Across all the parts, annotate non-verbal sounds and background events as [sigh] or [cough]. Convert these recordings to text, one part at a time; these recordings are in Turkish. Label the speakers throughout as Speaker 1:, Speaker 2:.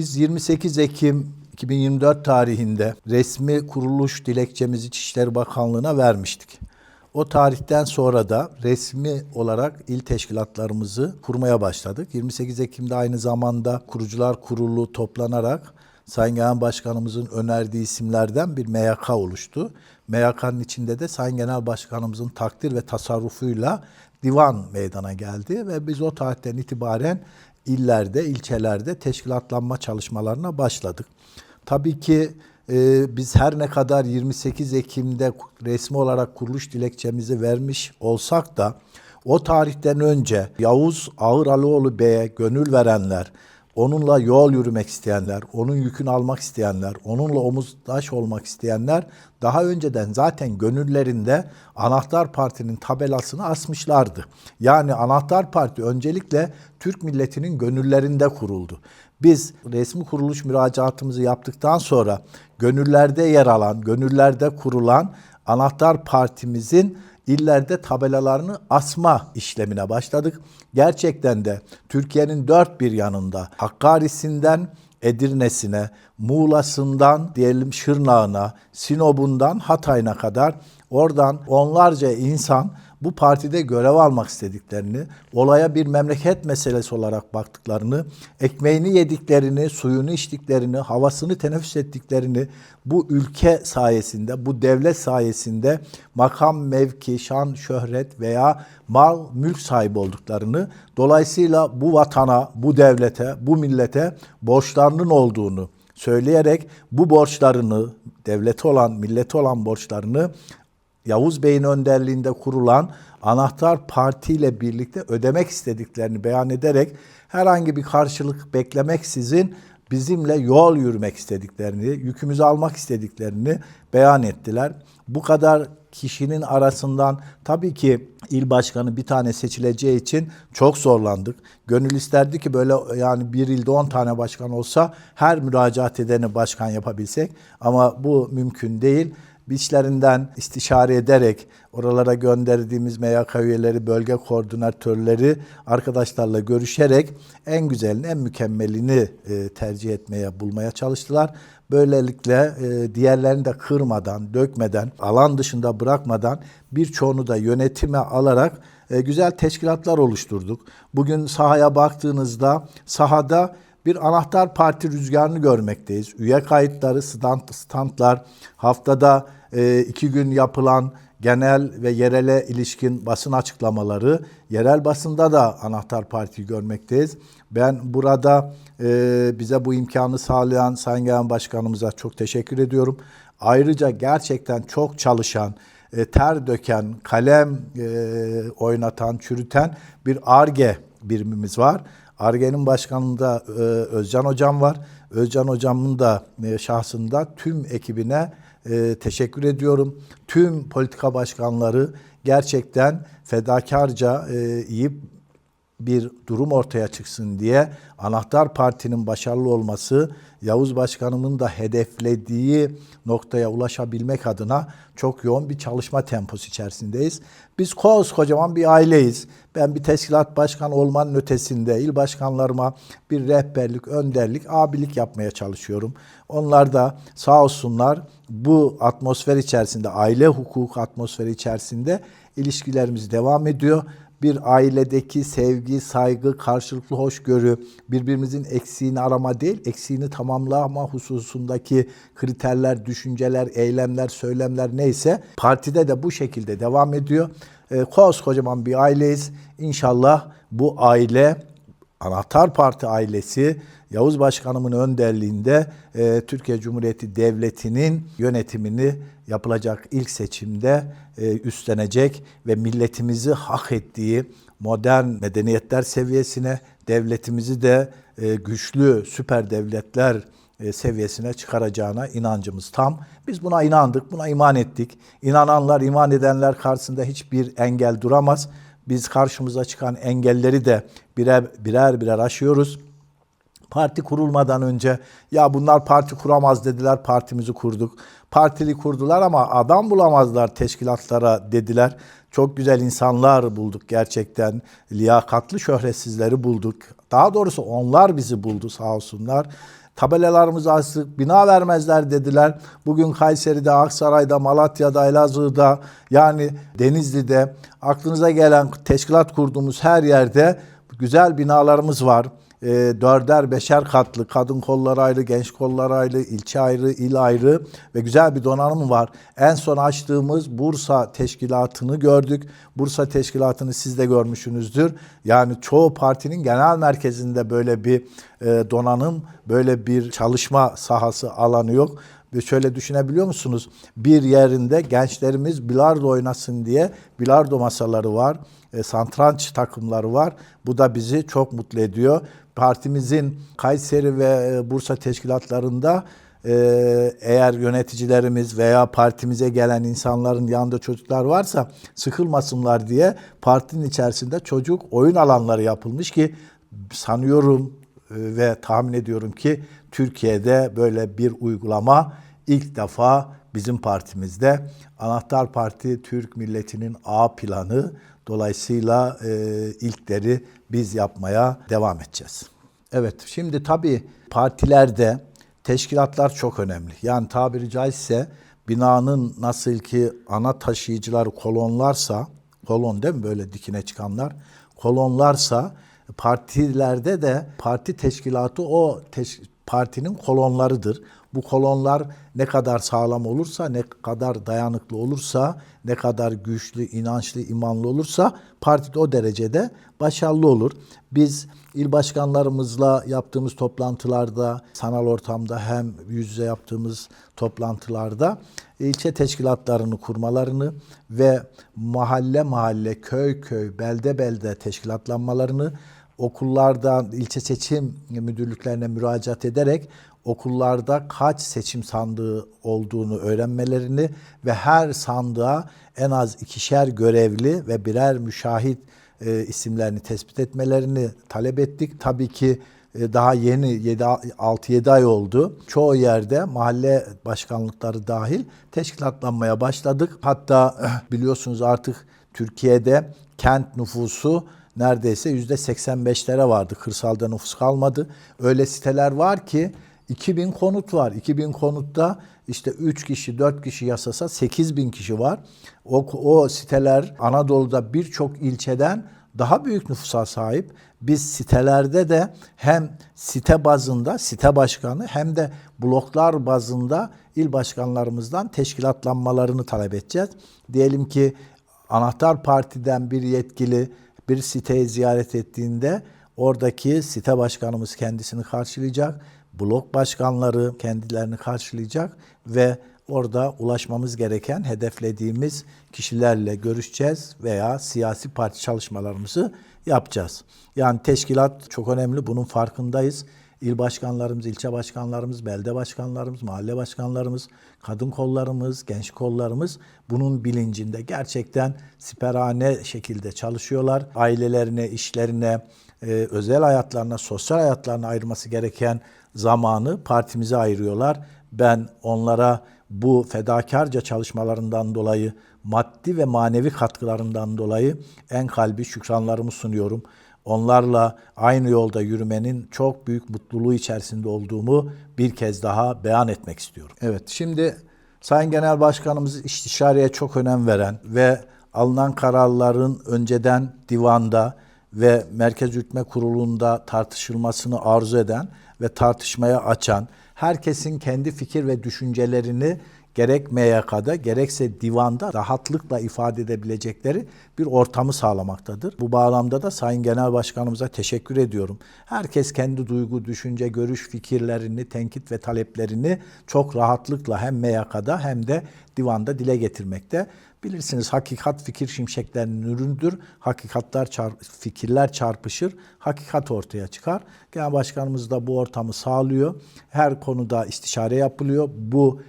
Speaker 1: Biz 28 Ekim 2024 tarihinde resmi kuruluş dilekçemizi İçişleri Bakanlığı'na vermiştik. O tarihten sonra da resmi olarak il teşkilatlarımızı kurmaya başladık. 28 Ekim'de aynı zamanda kurucular kurulu toplanarak Sayın Genel Başkanımızın önerdiği isimlerden bir MYK oluştu. MYK'nın içinde de Sayın Genel Başkanımızın takdir ve tasarrufuyla divan meydana geldi ve biz o tarihten itibaren illerde, ilçelerde teşkilatlanma çalışmalarına başladık. Tabii ki e, biz her ne kadar 28 Ekim'de resmi olarak kuruluş dilekçemizi vermiş olsak da o tarihten önce Yavuz Ağıralıoğlu Bey'e gönül verenler, onunla yol yürümek isteyenler, onun yükünü almak isteyenler, onunla omuzdaş olmak isteyenler daha önceden zaten gönüllerinde Anahtar Parti'nin tabelasını asmışlardı. Yani Anahtar Parti öncelikle Türk milletinin gönüllerinde kuruldu. Biz resmi kuruluş müracaatımızı yaptıktan sonra gönüllerde yer alan, gönüllerde kurulan Anahtar Partimizin illerde tabelalarını asma işlemine başladık. Gerçekten de Türkiye'nin dört bir yanında Hakkari'sinden Edirne'sine, Muğla'sından diyelim Şırnak'ına, Sinop'undan Hatay'ına kadar oradan onlarca insan bu partide görev almak istediklerini, olaya bir memleket meselesi olarak baktıklarını, ekmeğini yediklerini, suyunu içtiklerini, havasını teneffüs ettiklerini bu ülke sayesinde, bu devlet sayesinde makam, mevki, şan, şöhret veya mal, mülk sahibi olduklarını, dolayısıyla bu vatana, bu devlete, bu millete borçlarının olduğunu söyleyerek bu borçlarını, devleti olan, milleti olan borçlarını Yavuz Bey'in önderliğinde kurulan Anahtar Parti ile birlikte ödemek istediklerini beyan ederek herhangi bir karşılık beklemeksizin bizimle yol yürümek istediklerini, yükümüzü almak istediklerini beyan ettiler. Bu kadar kişinin arasından tabii ki il başkanı bir tane seçileceği için çok zorlandık. Gönül isterdi ki böyle yani bir ilde 10 tane başkan olsa her müracaat edeni başkan yapabilsek ama bu mümkün değil biçlerinden istişare ederek oralara gönderdiğimiz MYK üyeleri, bölge koordinatörleri arkadaşlarla görüşerek en güzelini, en mükemmelini e, tercih etmeye, bulmaya çalıştılar. Böylelikle e, diğerlerini de kırmadan, dökmeden, alan dışında bırakmadan birçoğunu da yönetime alarak e, güzel teşkilatlar oluşturduk. Bugün sahaya baktığınızda sahada bir anahtar parti rüzgarını görmekteyiz. Üye kayıtları, stand, standlar, haftada e, iki gün yapılan genel ve yerele ilişkin basın açıklamaları, yerel basında da anahtar partiyi görmekteyiz. Ben burada e, bize bu imkanı sağlayan Sayın Genel Başkanımıza çok teşekkür ediyorum. Ayrıca gerçekten çok çalışan, e, ter döken, kalem e, oynatan, çürüten bir ARGE birimimiz var. Arge'nin başkanında e, Özcan Hocam var. Özcan Hocam'ın da e, şahsında tüm ekibine e, teşekkür ediyorum. Tüm politika başkanları gerçekten fedakarca e, iyi bir durum ortaya çıksın diye Anahtar Parti'nin başarılı olması Yavuz Başkanımın da hedeflediği noktaya ulaşabilmek adına çok yoğun bir çalışma temposu içerisindeyiz. Biz kocaman bir aileyiz. Ben bir teşkilat başkanı olmanın ötesinde il başkanlarıma bir rehberlik, önderlik, abilik yapmaya çalışıyorum. Onlar da sağ olsunlar bu atmosfer içerisinde, aile hukuk atmosferi içerisinde ilişkilerimiz devam ediyor bir ailedeki sevgi, saygı, karşılıklı hoşgörü, birbirimizin eksiğini arama değil, eksiğini tamamlama hususundaki kriterler, düşünceler, eylemler, söylemler neyse partide de bu şekilde devam ediyor. E, kocaman bir aileyiz. İnşallah bu aile Anahtar Parti ailesi Yavuz Başkanımın önderliğinde e, Türkiye Cumhuriyeti Devleti'nin yönetimini yapılacak ilk seçimde e, üstlenecek ve milletimizi hak ettiği modern medeniyetler seviyesine, devletimizi de e, güçlü süper devletler e, seviyesine çıkaracağına inancımız tam. Biz buna inandık, buna iman ettik. İnananlar, iman edenler karşısında hiçbir engel duramaz. Biz karşımıza çıkan engelleri de birer birer, birer aşıyoruz. Parti kurulmadan önce ya bunlar parti kuramaz dediler partimizi kurduk. Partili kurdular ama adam bulamazlar teşkilatlara dediler. Çok güzel insanlar bulduk gerçekten. Liyakatlı şöhretsizleri bulduk. Daha doğrusu onlar bizi buldu sağ olsunlar. Tabelalarımızı astık, bina vermezler dediler. Bugün Kayseri'de, Aksaray'da, Malatya'da, Elazığ'da yani Denizli'de aklınıza gelen teşkilat kurduğumuz her yerde güzel binalarımız var. E, dörder beşer katlı kadın kolları ayrı, genç kolları ayrı, ilçe ayrı, il ayrı ve güzel bir donanım var. En son açtığımız Bursa teşkilatını gördük. Bursa teşkilatını siz de görmüşsünüzdür. Yani çoğu partinin genel merkezinde böyle bir e, donanım, böyle bir çalışma sahası alanı yok. Ve şöyle düşünebiliyor musunuz? Bir yerinde gençlerimiz bilardo oynasın diye bilardo masaları var. E, santranç takımları var. Bu da bizi çok mutlu ediyor. Partimizin Kayseri ve e, Bursa teşkilatlarında e, eğer yöneticilerimiz veya partimize gelen insanların yanında çocuklar varsa sıkılmasınlar diye partinin içerisinde çocuk oyun alanları yapılmış ki sanıyorum e, ve tahmin ediyorum ki Türkiye'de böyle bir uygulama ilk defa bizim partimizde. Anahtar Parti Türk milletinin A planı dolayısıyla e, ilkleri biz yapmaya devam edeceğiz. Evet şimdi tabii partilerde teşkilatlar çok önemli. Yani tabiri caizse binanın nasıl ki ana taşıyıcıları kolonlarsa, kolon değil mi böyle dikine çıkanlar, kolonlarsa partilerde de parti teşkilatı o teş- partinin kolonlarıdır. Bu kolonlar ne kadar sağlam olursa, ne kadar dayanıklı olursa, ne kadar güçlü, inançlı, imanlı olursa parti o derecede başarılı olur. Biz il başkanlarımızla yaptığımız toplantılarda, sanal ortamda hem yüz yüze yaptığımız toplantılarda ilçe teşkilatlarını kurmalarını ve mahalle mahalle, köy köy, belde belde teşkilatlanmalarını okullarda ilçe seçim müdürlüklerine müracaat ederek okullarda kaç seçim sandığı olduğunu öğrenmelerini ve her sandığa en az ikişer görevli ve birer müşahit e, isimlerini tespit etmelerini talep ettik. Tabii ki e, daha yeni 6-7 ay oldu. Çoğu yerde mahalle başkanlıkları dahil teşkilatlanmaya başladık. Hatta biliyorsunuz artık Türkiye'de kent nüfusu neredeyse yüzde 85'lere vardı. Kırsalda nüfus kalmadı. Öyle siteler var ki 2000 konut var. 2000 konutta işte 3 kişi 4 kişi yasasa 8000 kişi var. O, o siteler Anadolu'da birçok ilçeden daha büyük nüfusa sahip. Biz sitelerde de hem site bazında site başkanı hem de bloklar bazında il başkanlarımızdan teşkilatlanmalarını talep edeceğiz. Diyelim ki anahtar partiden bir yetkili bir siteyi ziyaret ettiğinde oradaki site başkanımız kendisini karşılayacak, blok başkanları kendilerini karşılayacak ve orada ulaşmamız gereken hedeflediğimiz kişilerle görüşeceğiz veya siyasi parti çalışmalarımızı yapacağız. Yani teşkilat çok önemli, bunun farkındayız. İl başkanlarımız, ilçe başkanlarımız, belde başkanlarımız, mahalle başkanlarımız, kadın kollarımız, genç kollarımız bunun bilincinde gerçekten siperhane şekilde çalışıyorlar. Ailelerine, işlerine, e, özel hayatlarına, sosyal hayatlarına ayırması gereken zamanı partimize ayırıyorlar. Ben onlara bu fedakarca çalışmalarından dolayı, maddi ve manevi katkılarından dolayı en kalbi şükranlarımı sunuyorum onlarla aynı yolda yürümenin çok büyük mutluluğu içerisinde olduğumu bir kez daha beyan etmek istiyorum. Evet, şimdi Sayın Genel Başkanımız istişareye çok önem veren ve alınan kararların önceden divanda ve Merkez Yürütme Kurulu'nda tartışılmasını arzu eden ve tartışmaya açan, herkesin kendi fikir ve düşüncelerini gerek MYK'da gerekse divanda rahatlıkla ifade edebilecekleri bir ortamı sağlamaktadır. Bu bağlamda da Sayın Genel Başkanımıza teşekkür ediyorum. Herkes kendi duygu, düşünce, görüş, fikirlerini, tenkit ve taleplerini çok rahatlıkla hem MYK'da hem de divanda dile getirmekte. Bilirsiniz hakikat fikir şimşeklerinin üründür. Hakikatler çarp, fikirler çarpışır. Hakikat ortaya çıkar. Genel Başkanımız da bu ortamı sağlıyor. Her konuda istişare yapılıyor. Bu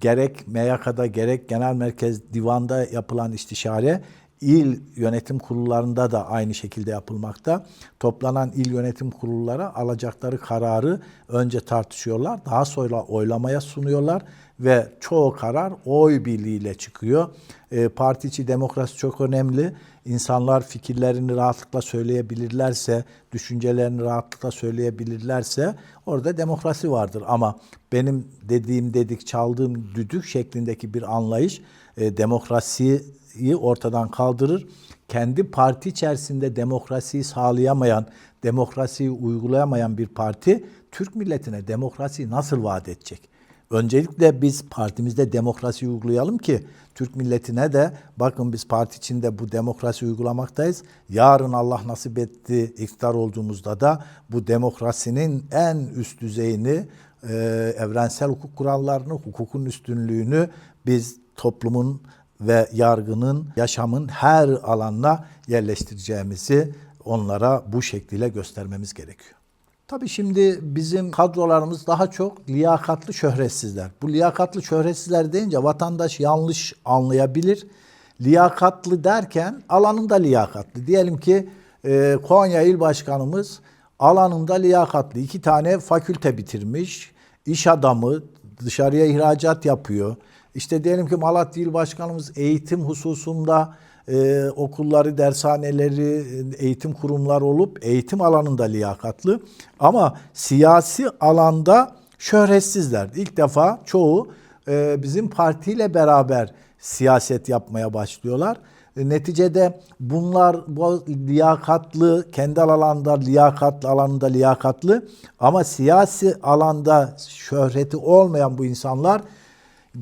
Speaker 1: gerek MYK'da gerek genel merkez divanda yapılan istişare il yönetim kurullarında da aynı şekilde yapılmakta. Toplanan il yönetim kurulları alacakları kararı önce tartışıyorlar, daha sonra oylamaya sunuyorlar ve çoğu karar oy birliğiyle çıkıyor. E, parti içi demokrasi çok önemli. İnsanlar fikirlerini rahatlıkla söyleyebilirlerse, düşüncelerini rahatlıkla söyleyebilirlerse orada demokrasi vardır. Ama benim dediğim dedik, çaldığım düdük şeklindeki bir anlayış e, demokrasiyi ortadan kaldırır. Kendi parti içerisinde demokrasiyi sağlayamayan, demokrasiyi uygulayamayan bir parti Türk milletine demokrasiyi nasıl vaat edecek? Öncelikle biz partimizde demokrasi uygulayalım ki Türk milletine de bakın biz parti içinde bu demokrasi uygulamaktayız. Yarın Allah nasip etti iktidar olduğumuzda da bu demokrasinin en üst düzeyini, e, evrensel hukuk kurallarını, hukukun üstünlüğünü biz toplumun ve yargının, yaşamın her alanına yerleştireceğimizi onlara bu şekliyle göstermemiz gerekiyor. Tabii şimdi bizim kadrolarımız daha çok liyakatlı şöhretsizler. Bu liyakatlı şöhretsizler deyince vatandaş yanlış anlayabilir. Liyakatlı derken alanında liyakatlı. Diyelim ki e, Konya İl Başkanımız alanında liyakatlı. iki tane fakülte bitirmiş, iş adamı, dışarıya ihracat yapıyor. İşte diyelim ki Malatya İl Başkanımız eğitim hususunda e, okulları, dershaneleri, eğitim kurumları olup eğitim alanında liyakatlı ama siyasi alanda şöhretsizler. İlk defa çoğu e, bizim partiyle beraber siyaset yapmaya başlıyorlar. E, neticede bunlar bu liyakatlı, kendi alanında liyakatlı, alanında liyakatlı ama siyasi alanda şöhreti olmayan bu insanlar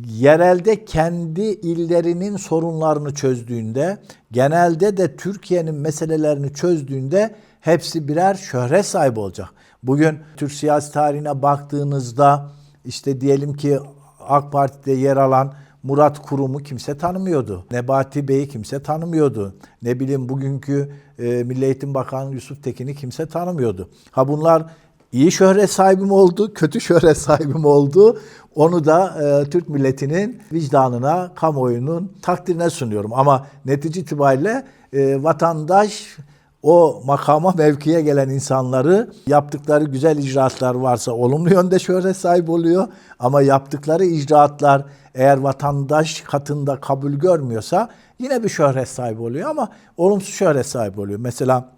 Speaker 1: yerelde kendi illerinin sorunlarını çözdüğünde, genelde de Türkiye'nin meselelerini çözdüğünde hepsi birer şöhret sahibi olacak. Bugün Türk siyasi tarihine baktığınızda işte diyelim ki AK Parti'de yer alan Murat Kurum'u kimse tanımıyordu. Nebati Bey'i kimse tanımıyordu. Ne bileyim bugünkü e, Milli Eğitim Bakanı Yusuf Tekin'i kimse tanımıyordu. Ha bunlar iyi şöhret sahibi mi oldu, kötü şöhret sahibi mi oldu? Onu da e, Türk milletinin vicdanına, kamuoyunun takdirine sunuyorum. Ama netice itibariyle e, vatandaş o makama mevkiye gelen insanları yaptıkları güzel icraatlar varsa olumlu yönde şöhret sahibi oluyor. Ama yaptıkları icraatlar eğer vatandaş katında kabul görmüyorsa yine bir şöhret sahibi oluyor ama olumsuz şöhret sahibi oluyor. Mesela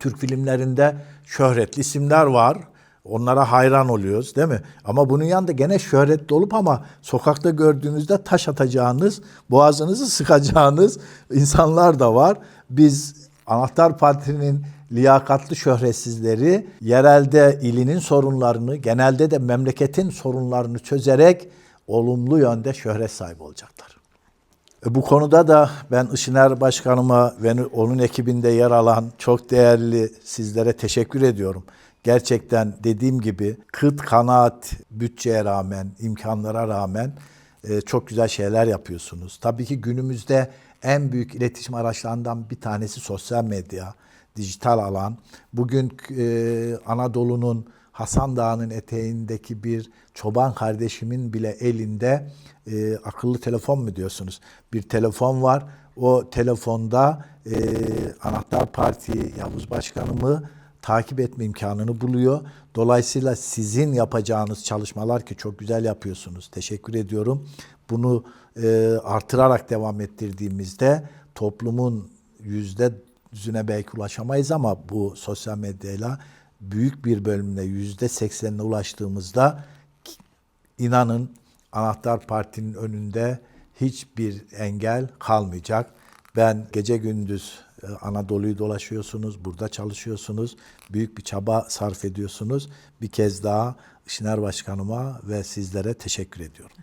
Speaker 1: Türk filmlerinde şöhretli isimler var. Onlara hayran oluyoruz değil mi? Ama bunun yanında gene şöhretli olup ama sokakta gördüğünüzde taş atacağınız, boğazınızı sıkacağınız insanlar da var. Biz Anahtar Parti'nin liyakatlı şöhretsizleri yerelde ilinin sorunlarını, genelde de memleketin sorunlarını çözerek olumlu yönde şöhret sahibi olacaklar. E, Bu konuda da ben Işıner Başkanıma ve onun ekibinde yer alan çok değerli sizlere teşekkür ediyorum. Gerçekten dediğim gibi kıt kanaat bütçeye rağmen, imkanlara rağmen e, çok güzel şeyler yapıyorsunuz. Tabii ki günümüzde en büyük iletişim araçlarından bir tanesi sosyal medya, dijital alan. Bugün e, Anadolu'nun Hasan Dağı'nın eteğindeki bir çoban kardeşimin bile elinde e, akıllı telefon mu diyorsunuz? Bir telefon var. O telefonda e, Anahtar Parti Yavuz Başkanımı takip etme imkanını buluyor. Dolayısıyla sizin yapacağınız çalışmalar ki çok güzel yapıyorsunuz. Teşekkür ediyorum. Bunu e, artırarak devam ettirdiğimizde toplumun yüzde yüzüne belki ulaşamayız ama bu sosyal medyayla büyük bir bölümüne yüzde seksenine ulaştığımızda inanın Anahtar Parti'nin önünde hiçbir engel kalmayacak. Ben gece gündüz e, Anadolu'yu dolaşıyorsunuz, burada çalışıyorsunuz, büyük bir çaba sarf ediyorsunuz. Bir kez daha Işıner Başkanıma ve sizlere teşekkür ediyorum.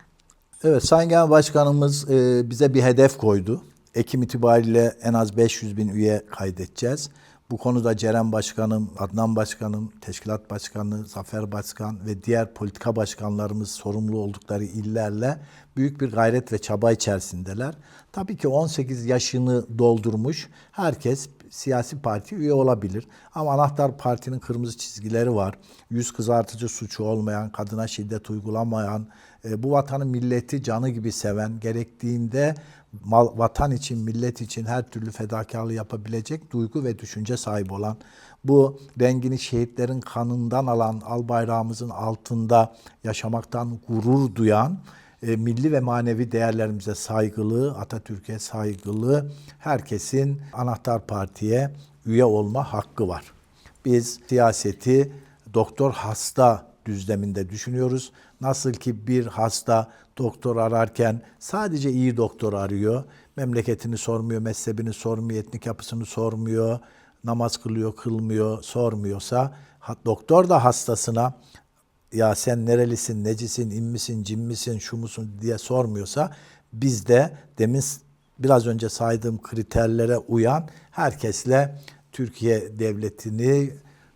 Speaker 1: Evet, Sayın Genel Başkanımız e, bize bir hedef koydu. Ekim itibariyle en az 500 bin üye kaydedeceğiz. Bu konuda Ceren Başkanım, Adnan Başkanım, Teşkilat Başkanı, Zafer Başkan ve diğer politika başkanlarımız sorumlu oldukları illerle büyük bir gayret ve çaba içerisindeler. Tabii ki 18 yaşını doldurmuş herkes siyasi parti üye olabilir. Ama anahtar partinin kırmızı çizgileri var. Yüz kızartıcı suçu olmayan, kadına şiddet uygulamayan, bu vatanı milleti canı gibi seven, gerektiğinde mal, vatan için, millet için her türlü fedakarlığı yapabilecek duygu ve düşünce sahibi olan, bu rengini şehitlerin kanından alan al bayrağımızın altında yaşamaktan gurur duyan, e, milli ve manevi değerlerimize saygılı, Atatürk'e saygılı herkesin anahtar partiye üye olma hakkı var. Biz siyaseti doktor hasta düzleminde düşünüyoruz. Nasıl ki bir hasta doktor ararken sadece iyi doktor arıyor. Memleketini sormuyor, mezhebini sormuyor, etnik yapısını sormuyor, namaz kılıyor, kılmıyor, sormuyorsa doktor da hastasına ya sen nerelisin, necisin, immisin, cimmisin, şu musun diye sormuyorsa biz de demin biraz önce saydığım kriterlere uyan herkesle Türkiye devletini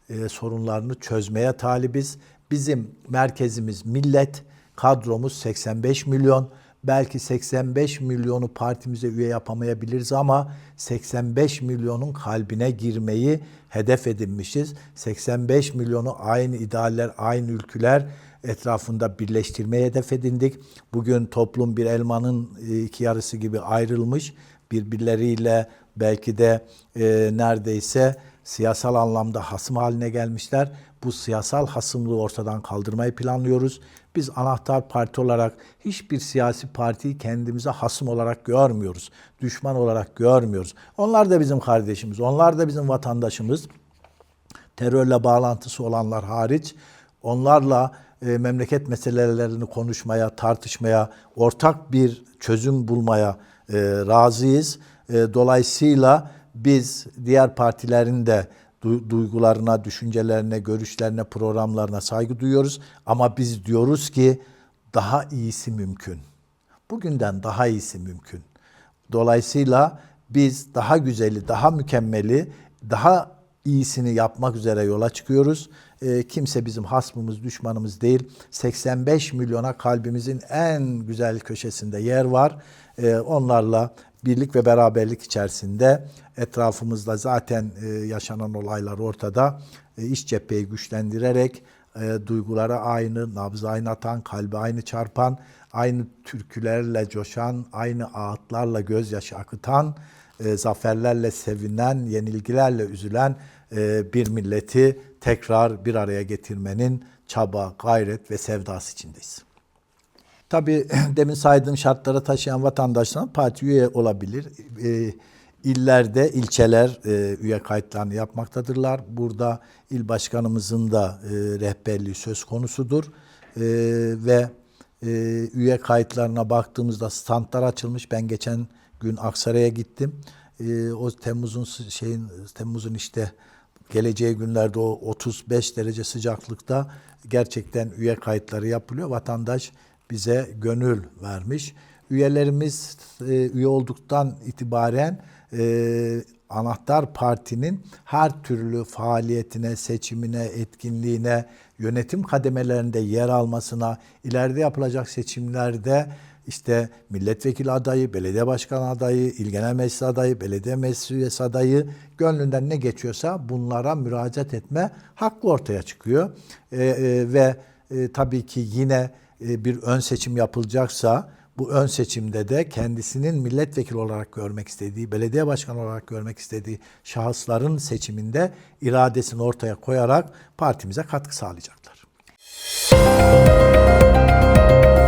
Speaker 1: e, sorunlarını çözmeye talibiz. Bizim merkezimiz millet, kadromuz 85 milyon. Belki 85 milyonu partimize üye yapamayabiliriz ama 85 milyonun kalbine girmeyi hedef edinmişiz. 85 milyonu aynı idealler, aynı ülküler etrafında birleştirmeyi hedef edindik. Bugün toplum bir elmanın e, iki yarısı gibi ayrılmış. Birbirleriyle belki de e, neredeyse siyasal anlamda hasım haline gelmişler. Bu siyasal hasımlığı ortadan kaldırmayı planlıyoruz. Biz anahtar parti olarak hiçbir siyasi partiyi kendimize hasım olarak görmüyoruz. Düşman olarak görmüyoruz. Onlar da bizim kardeşimiz, onlar da bizim vatandaşımız terörle bağlantısı olanlar hariç onlarla e, memleket meselelerini konuşmaya, tartışmaya, ortak bir çözüm bulmaya e, razıyız. E, dolayısıyla biz diğer partilerin de du- duygularına, düşüncelerine, görüşlerine, programlarına saygı duyuyoruz. Ama biz diyoruz ki daha iyisi mümkün. Bugünden daha iyisi mümkün. Dolayısıyla biz daha güzeli, daha mükemmeli, daha iyisini yapmak üzere yola çıkıyoruz. E, kimse bizim hasmımız, düşmanımız değil. 85 milyona kalbimizin en güzel köşesinde yer var. E, onlarla birlik ve beraberlik içerisinde etrafımızda zaten e, yaşanan olaylar ortada. E, iç cepheyi güçlendirerek e, duygulara aynı, nabzı aynı atan, kalbi aynı çarpan, aynı türkülerle coşan, aynı ağıtlarla gözyaşı akıtan, e, zaferlerle sevinen, yenilgilerle üzülen e, bir milleti tekrar bir araya getirmenin çaba, gayret ve sevdası içindeyiz. Tabii [clears throat] demin saydığım şartlara taşıyan vatandaşlar parti üye olabilir. E, illerde ilçeler e, üye kayıtlarını yapmaktadırlar. Burada il başkanımızın da e, rehberliği söz konusudur. E, ve e, üye kayıtlarına baktığımızda standlar açılmış. Ben geçen gün Aksaray'a gittim. E, o Temmuz'un şeyin Temmuz'un işte geleceği günlerde o 35 derece sıcaklıkta gerçekten üye kayıtları yapılıyor. Vatandaş bize gönül vermiş. Üyelerimiz e, üye olduktan itibaren e, anahtar partinin her türlü faaliyetine, seçimine, etkinliğine, yönetim kademelerinde yer almasına, ileride yapılacak seçimlerde işte milletvekili adayı, belediye başkanı adayı, il genel meclis adayı, belediye meclis üyesi adayı gönlünden ne geçiyorsa bunlara müracaat etme hakkı ortaya çıkıyor. E, e, ve e, tabii ki yine e, bir ön seçim yapılacaksa bu ön seçimde de kendisinin milletvekili olarak görmek istediği, belediye başkanı olarak görmek istediği şahısların seçiminde iradesini ortaya koyarak partimize katkı sağlayacaklar. Müzik